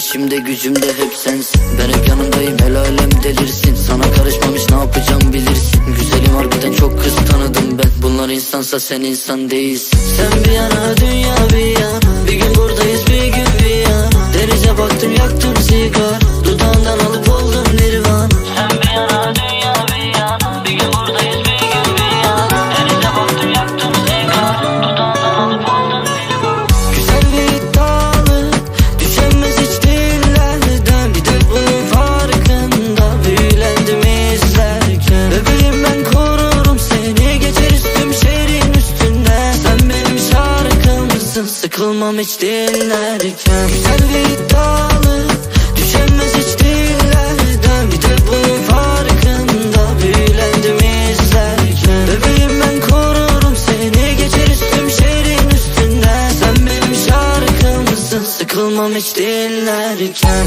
işimde gücümde hep sensin. Ben hep yanındayım el alem delirsin. Sana karışmamış ne yapacağım bilirsin. Güzelim harbiden çok kız tanıdım ben. Bunlar insansa sen insan değilsin. Sen bir yana dünya Takılmam hiç dinlerken. Güzel ve iddialı Düşemez hiç dillerden. Bir de bunun farkında Büyülendim izlerken. Bebeğim ben korurum seni Geçer üstüm şehrin üstünden Sen benim şarkımsın Sıkılmam hiç dinlerken.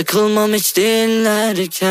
Sıkılmam hiç dinlerken.